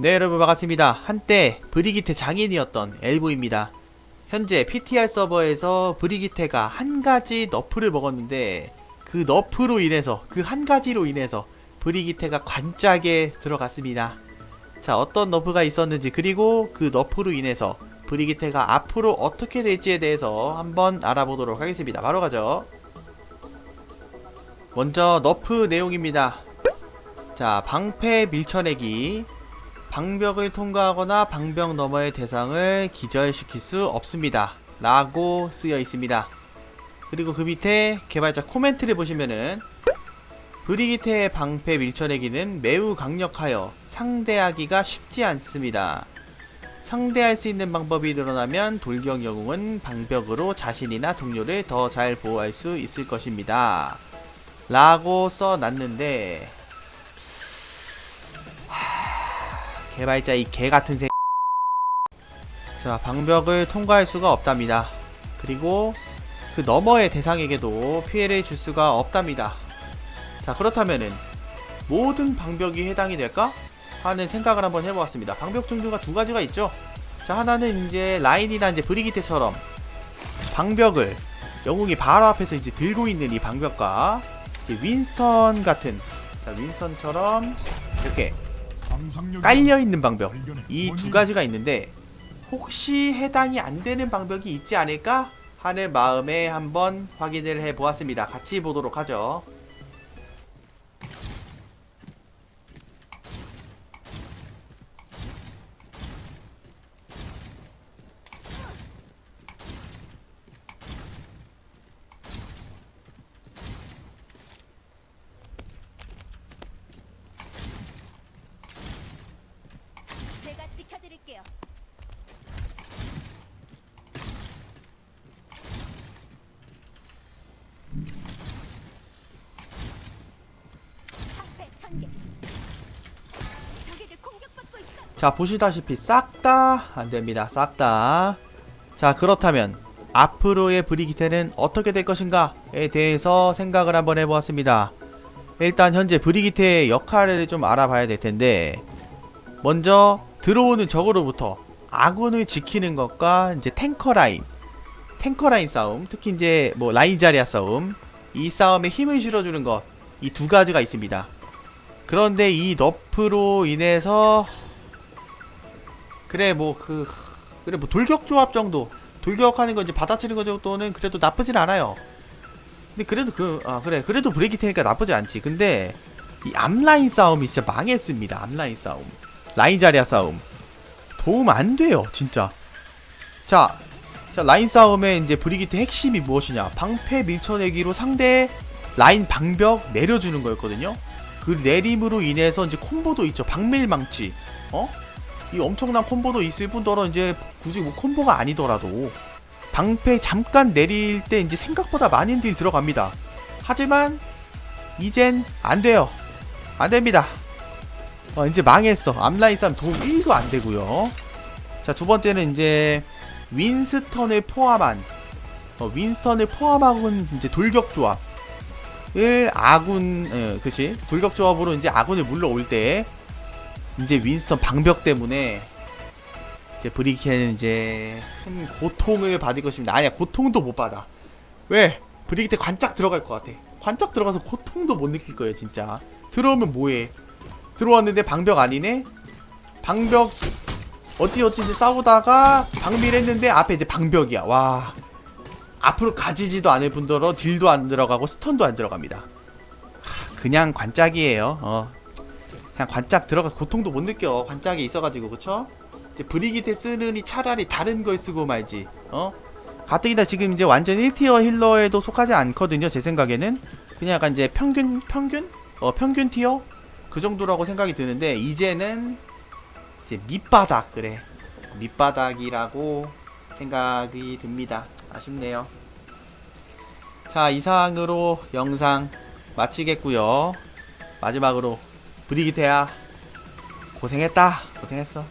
네 여러분 반갑습니다. 한때 브리기테 장인이었던 엘보입니다. 현재 PTR 서버에서 브리기테가 한 가지 너프를 먹었는데 그 너프로 인해서 그 한 가지로 인해서 브리기테가 관짝에 들어갔습니다. 자 어떤 너프가 있었는지 그리고 그 너프로 인해서 브리기테가 앞으로 어떻게 될지에 대해서 한번 알아보도록 하겠습니다. 바로 가죠. 먼저 너프 내용입니다. 자 방패 밀쳐내기 방벽을 통과하거나 방벽 너머의 대상을 기절시킬 수 없습니다. 라고 쓰여 있습니다. 그리고 그 밑에 개발자 코멘트를 보시면은 브리기테의 방패 밀쳐내기는 매우 강력하여 상대하기가 쉽지 않습니다. 상대할 수 있는 방법이 늘어나면 돌격 영웅은 방벽으로 자신이나 동료를 더 잘 보호할 수 있을 것입니다. 라고 써놨는데 개발자 이 개 같은 새. 자, 방벽을 통과할 수가 없답니다. 그리고 그 너머의 대상에게도 피해를 줄 수가 없답니다. 자, 그렇다면은 모든 방벽이 해당이 될까? 하는 생각을 한번 해보았습니다. 방벽 종류가 두 가지가 있죠. 자, 하나는 이제 라인이나 이제 브리기테처럼 방벽을 영웅이 바로 앞에서 이제 들고 있는 이 방벽과 이제 윈스턴 같은 자, 윈스턴처럼 이렇게 깔려 있는 방벽 이 두 가지가 있는데 혹시 해당이 안 되는 방벽이 있지 않을까 하는 마음에 한번 확인을 해 보았습니다. 같이 보도록 하죠. 제가 지켜드릴게요. 방패 천개. 적에게 공격받고 있어. 자 보시다시피 싹 다 안됩니다. 싹 다. 자 그렇다면 앞으로의 브리기테는 어떻게 될 것인가에 대해서 생각을 한번 해보았습니다. 일단 현재 브리기테의 역할을 좀 알아봐야 될 텐데 먼저 들어오는 적으로부터 아군을 지키는 것과 이제 탱커 라인, 탱커 라인 싸움, 특히 이제 뭐 라인 자리아 싸움, 이 싸움에 힘을 실어주는 것, 이 두 가지가 있습니다. 그런데 이 너프로 인해서 그래 뭐 그 그래 뭐 돌격 조합 정도 돌격하는 거 이제 받아치는 거 정도는 그래도 나쁘진 않아요. 근데 그래도 그 아 그래 그래도 브레이키테니까 나쁘지 않지. 근데 이 앞라인 싸움이 진짜 망했습니다. 앞라인 싸움, 라인 자리아 싸움 도움 안 돼요 진짜. 자, 자 라인 싸움에 이제 브리기테 핵심이 무엇이냐? 방패 밀쳐내기로 상대 라인 방벽 내려주는 거였거든요. 그 내림으로 인해서 이제 콤보도 있죠. 박밀망치. 어? 이 엄청난 콤보도 있을 뿐더러 이제 굳이 뭐 콤보가 아니더라도 방패 잠깐 내릴 때 이제 생각보다 많은 딜 들어갑니다. 하지만 이젠 안 돼요. 안 됩니다. 어, 이제 망했어. 앞라인 싸움 도움 1도 안 되고요. 자, 두 번째는 이제 윈스턴을 포함한 어, 윈스턴을 포함한 이제 돌격 조합을 아군, 예, 그치 돌격 조합으로 이제 아군을 물러올 때 이제 윈스턴 방벽 때문에 이제 브리기테는 이제 큰 고통을 받을 것입니다. 아니야 고통도 못 받아. 왜? 브리기테 관짝 들어갈 것 같아. 관짝 들어가서 고통도 못 느낄 거예요 진짜. 들어오면 뭐해? 들어왔는데 방벽 아니네? 방벽 어찌 어찌 이제 싸우다가 방밀했는데 앞에 이제 방벽이야. 와 앞으로 가지지도 않을 뿐더러 딜도 안 들어가고 스턴도 안 들어갑니다. 하, 그냥 관짝이에요. 어. 그냥 관짝 들어가 고통도 못 느껴 관짝이 있어가지고 그쵸? 이제 브리기테 쓰느니 차라리 다른 걸 쓰고 말지 어? 가뜩이나 지금 이제 완전 1티어 힐러에도 속하지 않거든요 제 생각에는 그냥 약간 이제 평균 평균? 어 평균 티어? 그 정도라고 생각이 드는데 이제는 이제 밑바닥 그래 밑바닥이라고 생각이 듭니다 아쉽네요 자 이상으로 영상 마치겠고요 마지막으로 브리기테야 고생했다. 고생했어